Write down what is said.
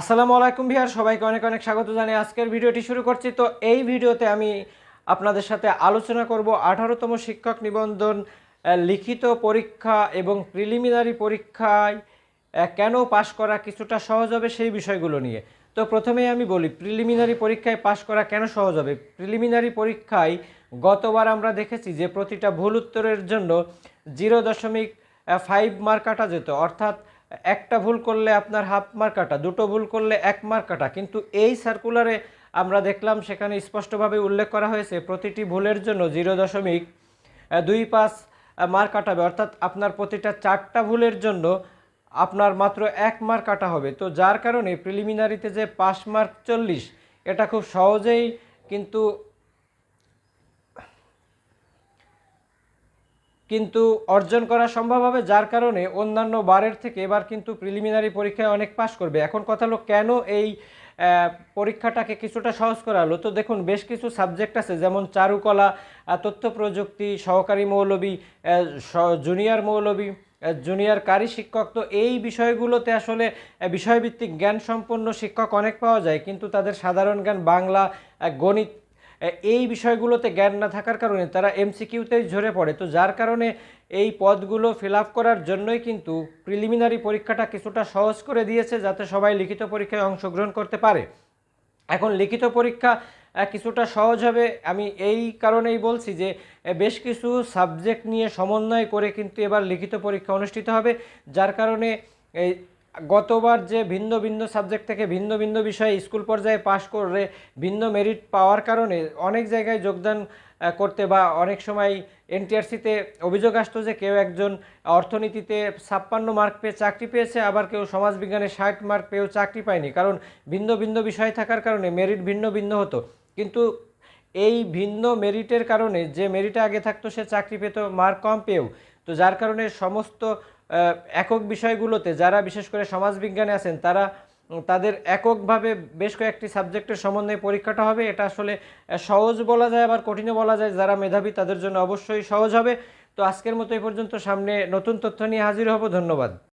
আসসালামু আলাইকুম ভিয়ার, সবাইকে অনেক অনেক স্বাগত জানিয়ে আজকের ভিডিওটি শুরু করছি। তো এই ভিডিওতে আমি আপনাদের সাথে আলোচনা করব আঠারোতম শিক্ষক নিবন্ধন লিখিত পরীক্ষা এবং প্রিলিমিনারি পরীক্ষায় কেন পাশ করা কিছুটা সহজ হবে সেই বিষয়গুলো নিয়ে। তো প্রথমেই আমি বলি, প্রিলিমিনারি পরীক্ষায় পাশ করা কেন সহজ হবে? প্রিলিমিনারি পরীক্ষায় গতবার আমরা দেখেছি যে প্রতিটা ভুল উত্তরের জন্য জিরো দশমিক ফাইভ মার্ক কাটা যেত। অর্থাৎ একটা ভুল করলে আপনার হাফ মার্ক কাটা দুটো ভুল করলে এক মার্ক কাটা কিন্তু এই সার্কুলারে আমরা দেখলাম সেখানে স্পষ্টভাবে উল্লেখ করা হয়েছে প্রতিটি ভুলের জন্য জিরো দশমিক দুই পাঁচ মার্ক কাটাবে। অর্থাৎ আপনার প্রতিটা চারটা ভুলের জন্য আপনার মাত্র এক মার্ক কাটা হবে। তো যার কারণে প্রিলিমিনারিতে যে পাস মার্ক চল্লিশ, এটা খুব সহজেই কিন্তু কিন্তু অর্জন করা সম্ভব হবে যার কারণে অন্যান্য বারের থেকে এবার কিন্তু প্রিলিমিনারি পরীক্ষায় অনেক পাশ করবে। এখন কথা হলো কেন এই পরীক্ষাটাকে কিছুটা সহজ করা হলো? তো দেখুন, বেশ কিছু সাবজেক্ট আছে, যেমন চারুকলা তথ্য প্রযুক্তি, সহকারী মৌলবী জুনিয়র মৌলবী জুনিয়র কারি শিক্ষক। তো এই বিষয়গুলোতে আসলে বিষয়ভিত্তিক জ্ঞান সম্পন্ন শিক্ষক অনেক পাওয়া যায়, কিন্তু তাদের সাধারণ জ্ঞান বাংলা গণিত এই বিষয়গুলোতে জ্ঞান না থাকার কারণে তারা এমসিকিউতেই ঝরে পড়ে। তো যার কারণে এই পদগুলো ফিল করার জন্যই কিন্তু প্রিলিমিনারি পরীক্ষাটা কিছুটা সহজ করে দিয়েছে যাতে সবাই লিখিত পরীক্ষায় অংশগ্রহণ করতে পারে। এখন লিখিত পরীক্ষা কিছুটা সহজ হবে। আমি এই কারণেই বলছি যে বেশ কিছু সাবজেক্ট নিয়ে সমন্বয় করে কিন্তু এবার লিখিত পরীক্ষা অনুষ্ঠিত হবে, যার কারণে গতবার যে ভিন্ন ভিন্ন সাবজেক্ট থেকে ভিন্ন ভিন্ন বিষয়ে স্কুল পর্যায়ে পাশ করে ভিন্ন মেরিট পাওয়ার কারণে অনেক জায়গায় যোগদান করতে বা অনেক সময় এনটিআরসিতে অভিযোগ আসতো যে কেউ একজন অর্থনীতিতে ছাপ্পান্ন মার্ক পেয়ে চাকরি পেয়েছে, আবার কেউ সমাজবিজ্ঞানে ষাট মার্ক পেয়েও চাকরি পায়নি। কারণ ভিন্ন ভিন্ন বিষয় থাকার কারণে মেরিট ভিন্ন ভিন্ন হতো। কিন্তু এই ভিন্ন মেরিটের কারণে যে মেরিটে আগে থাকতো সে চাকরি পেত, মার্ক কম পেয়েও। তো যার কারণে সমস্ত একক বিষয়গুলোতে যারা বিশেষ করে সমাজবিজ্ঞানে আছেন, তারা তাদের এককভাবে বেশ কয়েকটি সাবজেক্টের সমন্বয়ে পরীক্ষাটা হবে। এটা আসলে সহজ বলা যায় আবার কঠিনও বলা যায়। যারা মেধাবী, তাদের জন্য অবশ্যই সহজ হবে। তো আজকের মতো এই পর্যন্ত। সামনে নতুন তথ্য নিয়ে হাজির হব। ধন্যবাদ।